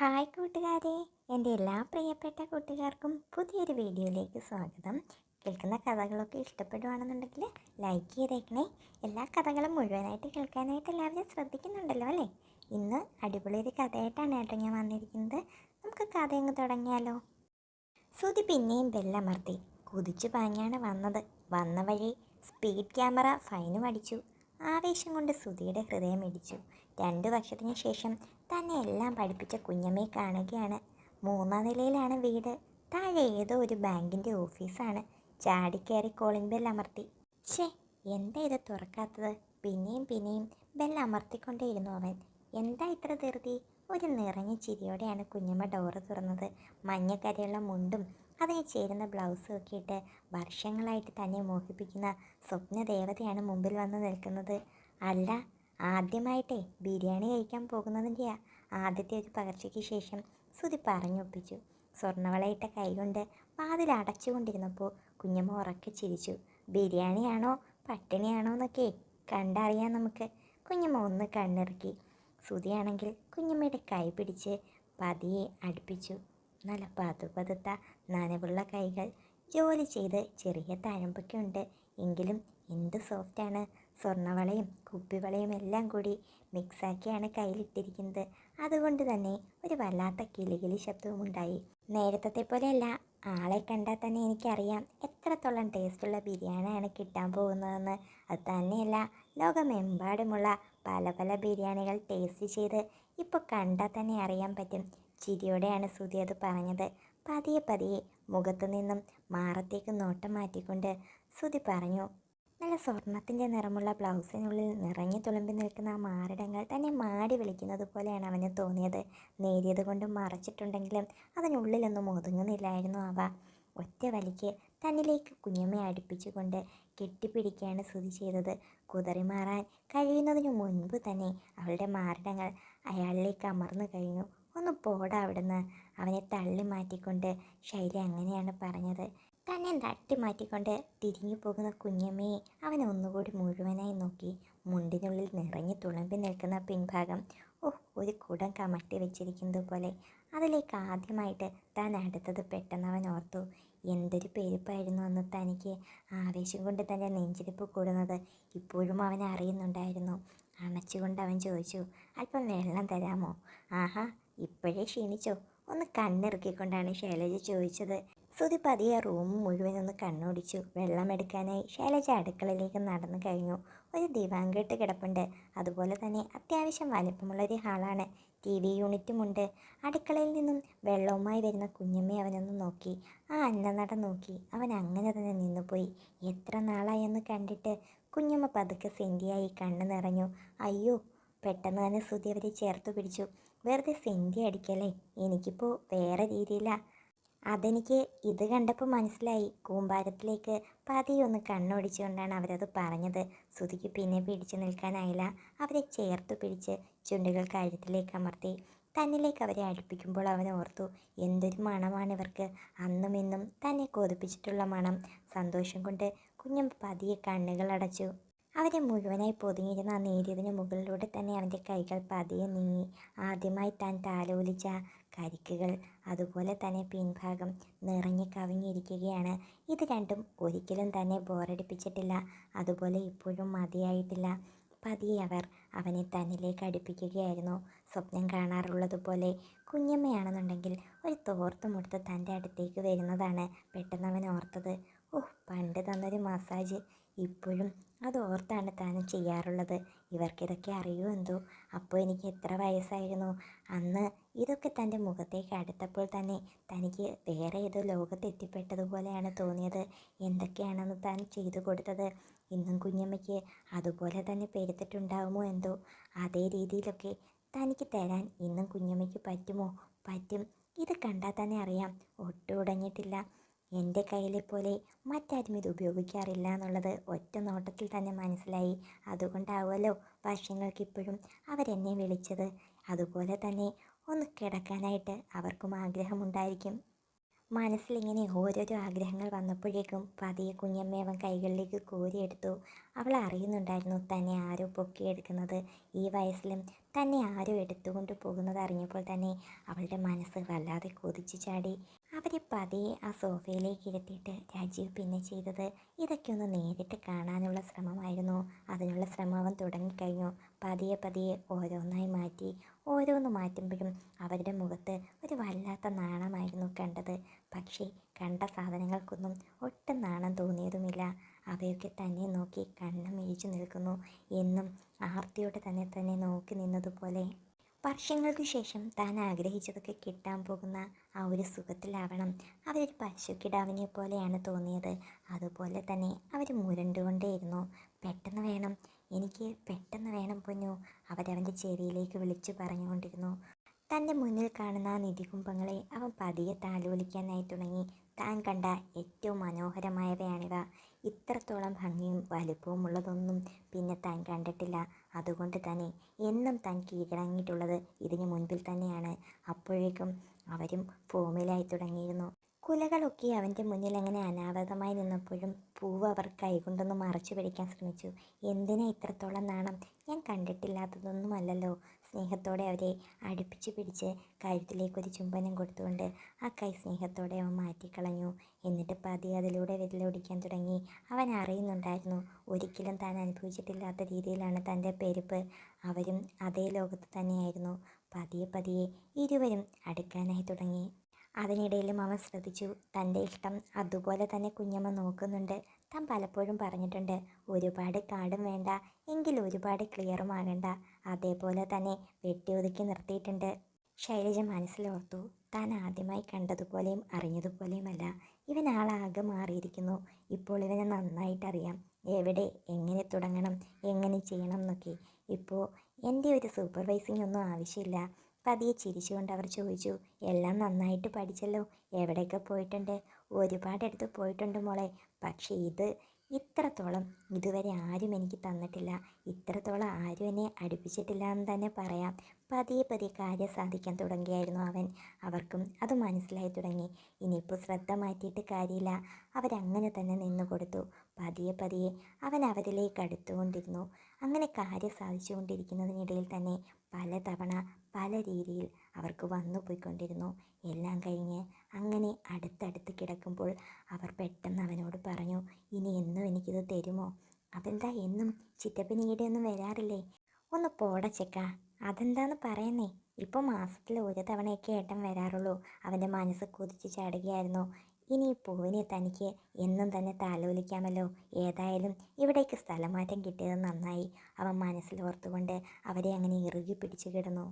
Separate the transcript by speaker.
Speaker 1: Hi കൂട്ടുകാരെ എന്റെ എല്ലാ പ്രിയപ്പെട്ട കൂട്ടുകാർക്കും പുതിയൊരു വീഡിയോയിലേക്ക് സ്വാഗതം. കേൾക്കുന്ന കഥകളൊക്കെ ഇഷ്ടപ്പെടുവാണെന്നുണ്ടെങ്കിൽ ലൈക്ക് ചെയ്തേക്കണേ. എല്ലാ കഥകളും മുഴുവനായിട്ട് കേൾക്കാനായിട്ട് എല്ലാവരും ശ്രദ്ധിക്കുന്നുണ്ടല്ലോ അല്ലേ? ഇന്ന് അടിപൊളി ഒരു കഥയായിട്ടാണ് കേട്ടോ ഞാൻ വന്നിരിക്കുന്നത്. നമുക്ക് കഥ അങ്ങ് തുടങ്ങിയാലോ? സുതി പിന്നെയും ബെല്ലമർത്തി കുതിച്ചു പാഞ്ഞാണ് വന്നത്. വന്ന വഴി സ്പീഡ് ക്യാമറ ഫൈനും അടിച്ചു. ആവേശം കൊണ്ട് ശ്രുതിയുടെ ഹൃദയം ഇടിച്ചു. രണ്ടു വർഷത്തിന് ശേഷം തന്നെ എല്ലാം പഠിപ്പിച്ച കുഞ്ഞമ്മയെ കാണുകയാണ്. മൂന്നാം നിലയിലാണ് വീട്. താഴെ ഏതോ ഒരു ബാങ്കിന്റെ ഓഫീസാണ്. ചാടിക്കയറി കോളിംഗ് ബെൽ അമർത്തി. ഛേ എന്താ ഇത് തുറക്കാത്തത്? പിന്നെയും പിന്നെയും ബെൽ അമർത്തിക്കൊണ്ടേയിരുന്നു അവൻ. എന്താ ഇത്ര ധൃതി? ഒരു നിറഞ്ഞ ചിരിയോടെയാണ് കുഞ്ഞമ്മ ഡോറ് തുറന്നത്. മഞ്ഞക്കരയുള്ള മുണ്ടും അതിന് ചേരുന്ന ബ്ലൗസും ഒക്കെ ഇട്ട് വർഷങ്ങളായിട്ട് തന്നെ മോഹിപ്പിക്കുന്ന സ്വപ്നദേവതയാണ് മുമ്പിൽ വന്ന് നിൽക്കുന്നത്. അല്ല ആദ്യമായിട്ടേ ബിരിയാണി കഴിക്കാൻ പോകുന്നതിന്റെയാ ആദ്യത്തെ ഒരു പകർച്ചയ്ക്ക് ശേഷം സുതി പറഞ്ഞൊപ്പിച്ചു. സ്വർണവളയിട്ട കൈകൊണ്ട് വാതിൽ അടച്ചുകൊണ്ടിരുന്നപ്പോൾ കുഞ്ഞമ്മ ഉറക്കെ ചിരിച്ചു. ബിരിയാണിയാണോ? പട്ടിണിയാണോ എന്നൊക്കെ കണ്ടറിയാം നമുക്ക്. കുഞ്ഞമ്മ ഒന്ന് കണ്ണിറുക്കി. സുതിയാണെങ്കിൽ കുഞ്ഞമ്മയുടെ കൈ പിടിച്ച് പതിയെ അടുപ്പിച്ചു. നല്ല പതുപതുത്ത നനവുള്ള കൈകൾ. ജോലി ചെയ്ത് ചെറിയ തഴമ്പൊക്കെ ഉണ്ട്. എങ്കിലും എന്ത് സോഫ്റ്റാണ് സ്വർണവളയും കുപ്പിവളയും എല്ലാം കൂടി മിക്സാക്കിയാണ് കയ്യിലിട്ടിരിക്കുന്നത്. അതുകൊണ്ട് തന്നെ ഒരു വല്ലാത്ത കിളികിളി ശബ്ദവും ഉണ്ടായി നേരത്തെ പോലെയല്ല ആളെ കണ്ടാൽ തന്നെ എനിക്കറിയാം എത്രത്തോളം ടേസ്റ്റുള്ള ബിരിയാണിയാണ് കിട്ടാൻ പോകുന്നതെന്ന്. അത് തന്നെയല്ല ലോകമെമ്പാടുമുള്ള പല പല ബിരിയാണികൾ ടേസ്റ്റ് ചെയ്ത് ഇപ്പോൾ കണ്ടാൽ തന്നെ അറിയാൻ പറ്റും. ചിരിയോടെയാണ് സുധി അത് പറഞ്ഞത്. പതിയെ പതിയെ മുഖത്തു നിന്നും മാറത്തേക്ക് നോട്ടം മാറ്റിക്കൊണ്ട് സുധി പറഞ്ഞു നല്ല സ്വർണത്തിന്റെ നിറമുള്ള ബ്ലൗസിനുള്ളിൽ നിറഞ്ഞു തുളുമ്പി നിൽക്കുന്ന ആ മാറിടങ്ങൾ തന്നെ മാടി വിളിക്കുന്നത് പോലെയാണ് അവന് തോന്നിയത്. നേരിയത് കൊണ്ട് മറച്ചിട്ടുണ്ടെങ്കിലും അതിനുള്ളിലൊന്നും ഒതുങ്ങുന്നില്ലായിരുന്നു അവ. ഒറ്റ വലിക്ക് തന്നിലേക്ക് കുഞ്ഞമ്മയെ അടുപ്പിച്ചുകൊണ്ട് കെട്ടിപ്പിടിക്കുകയാണ് സ്തുതി ചെയ്തത്. കുതറി മാറാൻ കഴിയുന്നതിനു മുൻപ് തന്നെ അവളുടെ മാറിടങ്ങൾ അയാളിലേക്ക് അമർന്നു കഴിഞ്ഞു. ഒന്ന് പോടാ അവിടുന്ന് അവനെ തള്ളി മാറ്റിക്കൊണ്ട് ശൈലി അങ്ങനെയാണ് പറഞ്ഞത്. തന്നെ തട്ടി മാറ്റിക്കൊണ്ട് തിരിഞ്ഞു പോകുന്ന കുഞ്ഞമ്മയെ അവൻ ഒന്നുകൂടി മുഴുവനായി നോക്കി മുണ്ടിനുള്ളിൽ നിറഞ്ഞു തുളമ്പി നിൽക്കുന്ന പിൻഭാഗം ഓഹ് ഒരു കുടം കമട്ടി വെച്ചിരിക്കുന്നത് പോലെ. അതിലേക്ക് ആദ്യമായിട്ട് താൻ അടുത്തത് പെട്ടെന്ന് അവൻ ഓർത്തു. എന്തൊരു പെരുപ്പായിരുന്നു അന്ന് തനിക്ക് ആവേശം കൊണ്ട് തന്നെ നെഞ്ചിരിപ്പ് കൂടുന്നത്. ഇപ്പോഴും അവൻ അറിയുന്നുണ്ടായിരുന്നു. അണച്ചുകൊണ്ട് അവൻ ചോദിച്ചു അല്പം വെള്ളം തരാമോ? ആഹാ ഇപ്പോഴേ ക്ഷീണിച്ചോ. ഒന്ന് കണ്ണിറുക്കിക്കൊണ്ടാണ് ശൈലജ ചോദിച്ചത്. സുതി പതിയെ റൂം മുഴുവൻ ഒന്ന് കണ്ണോടിച്ചു. വെള്ളമെടുക്കാനായി ശൈലജ അടുക്കളയിലേക്ക് നടന്നു കഴിഞ്ഞു. ഒരു ദിവാങ്കെട്ട് കിടപ്പുണ്ട്. അതുപോലെ തന്നെ അത്യാവശ്യം വലിപ്പമുള്ള ഒരു ഹാളാണ്. ടി വി യൂണിറ്റുമുണ്ട്. അടുക്കളയിൽ നിന്നും വെള്ളവുമായി വരുന്ന കുഞ്ഞമ്മയെ അവനൊന്ന് നോക്കി. ആ അന്നനട നോക്കി. അവൻ അങ്ങനെ തന്നെ നിന്നുപോയി. എത്ര നാളായി എന്ന് കണ്ടിട്ട് കുഞ്ഞമ്മ പതുക്കെ സെന്റിയായി കണ്ണു നിറഞ്ഞു. അയ്യോ പെട്ടെന്ന് തന്നെ സുതി അവരെ ചേർത്ത് പിടിച്ചു. വെറുതെ സെന്റി അടിക്കല്ലേ? എനിക്കിപ്പോൾ വേറെ രീതിയിലാണ് അതെനിക്ക് ഇത് കണ്ടപ്പോൾ മനസ്സിലായി. കൂമ്പാരത്തിലേക്ക് പതിയൊന്ന് കണ്ണോടിച്ചുകൊണ്ടാണ് അവരത് പറഞ്ഞത്. സുതിക്ക് പിന്നെ പിടിച്ചു നിൽക്കാനായില്ല. അവരെ ചേർത്ത് പിടിച്ച് ചുണ്ടുകൾ കഴുത്തിലേക്ക് അമർത്തി തന്നിലേക്ക് അവരെ അടുപ്പിക്കുമ്പോൾ അവൻ ഓർത്തു എന്തൊരു മണമാണ് ഇവർക്ക്. അന്നും ഇന്നും തന്നെ കൊതിപ്പിച്ചിട്ടുള്ള മണം. സന്തോഷം കൊണ്ട് കുഞ്ഞം പതിയെ കണ്ണുകൾ അടച്ചു. അവരെ മുഴുവനായി പൊതിഞ്ഞിരുന്ന ആ നേരിയതിന് മുകളിലൂടെ തന്നെ അവന്റെ കൈകൾ പതിയെ നീങ്ങി. ആദ്യമായി താൻ താലോലിച്ച കരിക്കുകൾ അതുപോലെ തന്നെ പിൻഭാഗം നിറഞ്ഞു കവിഞ്ഞിരിക്കുകയാണ്. ഇത് രണ്ടും ഒരിക്കലും തന്നെ ബോറടിപ്പിച്ചിട്ടില്ല. അതുപോലെ ഇപ്പോഴും മതിയായിട്ടില്ല. പതിയെ അവർ അവനെ തന്നിലേക്ക് അടുപ്പിക്കുകയായിരുന്നു. സ്വപ്നം കാണാറുള്ളതുപോലെ കുഞ്ഞമ്മയാണെന്നുണ്ടെങ്കിൽ ഒരു തോർത്തുമുടുത്ത് തന്റെ അടുത്തേക്ക് വരുന്നതാണ് പെട്ടെന്ന് അവൻ ഓർത്തത്. ഓഹ് പണ്ട് തന്നൊരു മസാജ്. ഇപ്പോഴും അത് ഓർത്താണ് താനും ചെയ്യാറുള്ളത്. ഇവർക്കിതൊക്കെ അറിയൂ എന്തോ? അപ്പോൾ എനിക്ക് എത്ര വയസ്സായിരുന്നു? അന്ന് ഇതൊക്കെ തന്റെ മുഖത്തേക്ക് അടുത്തപ്പോൾ തന്നെ തനിക്ക് വേറെ ഏതോ ലോകത്തെത്തിപ്പെട്ടതുപോലെയാണ് തോന്നിയത്. എന്തൊക്കെയാണെന്ന് താൻ ചെയ്തു കൊടുത്തത്? ഇന്നും കുഞ്ഞമ്മയ്ക്ക് അതുപോലെ തന്നെ പെരുത്തിട്ടുണ്ടാവുമോ എന്തോ? അതേ രീതിയിലൊക്കെ തനിക്ക് തരാൻ ഇന്നും കുഞ്ഞമ്മയ്ക്ക് പറ്റുമോ? പറ്റും. ഇത് കണ്ടാൽ തന്നെ അറിയാം. ഒട്ടും ഉടഞ്ഞിട്ടില്ല. എന്റെ കയ്യിലെ പോലെ മറ്റാരും ഇത് ഉപയോഗിക്കാറില്ല എന്നുള്ളത് ഒറ്റ നോട്ടത്തിൽ തന്നെ മനസ്സിലായി. അതുകൊണ്ടാവുമല്ലോ വർഷങ്ങൾക്കിപ്പോഴും അവരെന്നെ വിളിച്ചത്. അതുപോലെ തന്നെ ഒന്ന് കിടക്കാനായിട്ട് അവർക്കും ആഗ്രഹമുണ്ടായിരിക്കും. മനസ്സിലിങ്ങനെ ഓരോരോ ആഗ്രഹങ്ങൾ വന്നപ്പോഴേക്കും പതിയെ കുഞ്ഞമ്മേവൻ കൈകളിലേക്ക് കോരിയെടുത്തു. അവൾ അറിയുന്നുണ്ടായിരുന്നു തന്നെ ആരോ പൊക്കിയെടുക്കുന്നത്. ഈ വയസ്സിലും തന്നെ ആരോ എടുത്തുകൊണ്ട് പോകുന്നത് അറിഞ്ഞപ്പോൾ തന്നെ അവളുടെ മനസ്സ് വല്ലാതെ കൊതിച്ചു ചാടി. അവരെ പതിയെ ആ സോഫയിലേക്ക് ഇരുത്തിയിട്ട് രാജീവ് പിന്നെ ചെയ്തത് ഇതൊക്കെ ഒന്ന് നേരിട്ട് കാണാനുള്ള ശ്രമമായിരുന്നു. അതിനുള്ള ശ്രമം അവൻ തുടങ്ങിക്കഴിഞ്ഞു. പതിയെ പതിയെ ഓരോന്നായി മാറ്റി ഓരോന്ന് മാറ്റുമ്പോഴും അവരുടെ മുഖത്ത് ഒരു വല്ലാത്ത നാണമായിരുന്നു കണ്ടത്. പക്ഷേ കണ്ട സാധനങ്ങൾക്കൊന്നും ഒട്ടും നാണം തോന്നിയതുമില്ല. അവയൊക്കെ തന്നെ നോക്കി കണ്ണും മിഴിച്ചു നിൽക്കുന്നു. എന്നും ആർത്തിയോടെ തന്നെ തന്നെ നോക്കി നിന്നതുപോലെ. വർഷങ്ങൾക്ക് ശേഷം താൻ ആഗ്രഹിച്ചതൊക്കെ കിട്ടാൻ പോകുന്ന ആ ഒരു സുഖത്തിലാവണം. അവരൊരു പശുക്കിടാവിനെ പോലെയാണ് തോന്നിയത്. അതുപോലെ തന്നെ അവർ മുരണ്ടുകൊണ്ടേയിരുന്നു. പെട്ടെന്ന് വേണം എനിക്ക് പെട്ടെന്ന് വേണം പൊന്നു അവരവന്റെ ചെവിയിലേക്ക് വിളിച്ചു പറഞ്ഞുകൊണ്ടിരുന്നു. തന്റെ മുന്നിൽ കാണുന്ന ആ നിധികുംഭങ്ങളെ അവൻ പതിയെ താലോലിക്കാനായി തുടങ്ങി. താൻ കണ്ട ഏറ്റവും മനോഹരമായവയാണിവ. ഇത്രത്തോളം ഭംഗിയും വലുപ്പവും ഉള്ളതൊന്നും പിന്നെ താൻ കണ്ടിട്ടില്ല. അതുകൊണ്ട് തന്നെ എന്നും താൻ കീഴടങ്ങിയിട്ടുള്ളത് ഇതിനു മുൻപിൽ തന്നെയാണ്. അപ്പോഴേക്കും അവരും ഫോമിലായി തുടങ്ങിയിരുന്നു. കുലകളൊക്കെ അവന്റെ മുന്നിൽ അങ്ങനെ അനാവൃതമായി നിന്നപ്പോഴും പൂവ് അവർ കൈകൊണ്ടൊന്ന് മറച്ചു പിടിക്കാൻ ശ്രമിച്ചു. എന്തിനാ ഇത്രത്തോളം നാണം? ഞാൻ കണ്ടിട്ടില്ലാത്തതൊന്നുമല്ലല്ലോ സ്നേഹത്തോടെ അവരെ അടുപ്പിച്ച് പിടിച്ച് കഴുത്തിലേക്കൊരു ചുംബനം കൊടുത്തുകൊണ്ട് ആ കൈ സ്നേഹത്തോടെ അവൻ മാറ്റിക്കളഞ്ഞു. എന്നിട്ട് പതി അതിലൂടെ വിരലൊടിക്കാൻ തുടങ്ങി. അവൻ അറിയുന്നുണ്ടായിരുന്നു ഒരിക്കലും താൻ അനുഭവിച്ചിട്ടില്ലാത്ത രീതിയിലാണ് തന്റെ പെരുപ്പ്. അവരും അതേ ലോകത്ത് തന്നെയായിരുന്നു. പതിയെ പതിയെ ഇരുവരും അടുക്കാനായി തുടങ്ങി. അതിനിടയിലും അവൻ ശ്രദ്ധിച്ചു. തന്റെ ഇഷ്ടം അതുപോലെ തന്നെ കുഞ്ഞമ്മ നോക്കുന്നുണ്ട്. താൻ പലപ്പോഴും പറഞ്ഞിട്ടുണ്ട് ഒരുപാട് കാടും വേണ്ട എങ്കിൽ ഒരുപാട് ക്ലിയറും ആകണ്ട. അതേപോലെ തന്നെ വെട്ടി ഒതുക്കി നിർത്തിയിട്ടുണ്ട്. ശൈലജ മനസ്സിലോർത്തു താൻ ആദ്യമായി കണ്ടതുപോലെയും അറിഞ്ഞതുപോലെയുമല്ല. ഇവൻ ആളാകെ മാറിയിരിക്കുന്നു. ഇപ്പോൾ ഇവനെ നന്നായിട്ടറിയാം. എവിടെ എങ്ങനെ തുടങ്ങണം എങ്ങനെ ചെയ്യണം എന്നൊക്കെ. ഇപ്പോൾ എന്റെ ഒരു സൂപ്പർവൈസിംഗ് ഒന്നും ആവശ്യമില്ല. പതിയെ ചിരിച്ചുകൊണ്ട് അവർ ചോദിച്ചു എല്ലാം നന്നായിട്ട് പഠിച്ചല്ലോ? എവിടെയൊക്കെ പോയിട്ടുണ്ട്? ഒരുപാടെടുത്ത് പോയിട്ടുണ്ട് മോളെ. പക്ഷേ ഇത് ഇത്രത്തോളം ഇതുവരെ ആരും എനിക്ക് തന്നിട്ടില്ല. ഇത്രത്തോളം ആരും എന്നെ അടുപ്പിച്ചിട്ടില്ല എന്ന് തന്നെ പറയാം. പതിയെ പതിയെ കാര്യം സാധിക്കാൻ തുടങ്ങിയായിരുന്നു അവൻ. അവർക്കും അത് മനസ്സിലായി തുടങ്ങി. ഇനിയിപ്പോൾ ശ്രദ്ധ മാറ്റിയിട്ട് കാര്യമില്ല. അവരങ്ങനെ തന്നെ നിന്നു കൊടുത്തു പതിയെ പതിയെ അവൻ അവരിലേക്ക് അടുത്തുകൊണ്ടിരുന്നു. അങ്ങനെ കാര്യം സാധിച്ചുകൊണ്ടിരിക്കുന്നതിനിടയിൽ തന്നെ പലതവണ പല രീതിയിൽ അവർക്ക് വന്നു പോയിക്കൊണ്ടിരുന്നു. എല്ലാം കഴിഞ്ഞ് അങ്ങനെ അടുത്തടുത്ത് കിടക്കുമ്പോൾ അവർ പെട്ടെന്ന് അവനോട് പറഞ്ഞു ഇനി എന്നും എനിക്കിത് തരുമോ? അതെന്താ എന്നും ചിറ്റപ്പൻ ഒന്നും വരാറില്ലേ? ഒന്ന് പോടച്ചക്ക അതെന്താന്ന് പറയുന്നേ? ഇപ്പോൾ മാസത്തിൽ ഒരു തവണയൊക്കെ ഏട്ടൻ വരാറുള്ളൂ. അവന്റെ മനസ്സ് കുതിച്ച് ചാടുകയായിരുന്നു. ഇനി ഈ പൂവിനെ തനിക്ക് എന്നും തന്നെ താലോലിക്കാമല്ലോ. ഏതായാലും ഇവിടേക്ക് സ്ഥലമാറ്റം കിട്ടിയത് നന്നായി. അവൻ മനസ്സിൽ ഓർത്തുകൊണ്ട് അവരെ അങ്ങനെ ഇറുകി പിടിച്ചു കിടന്നു.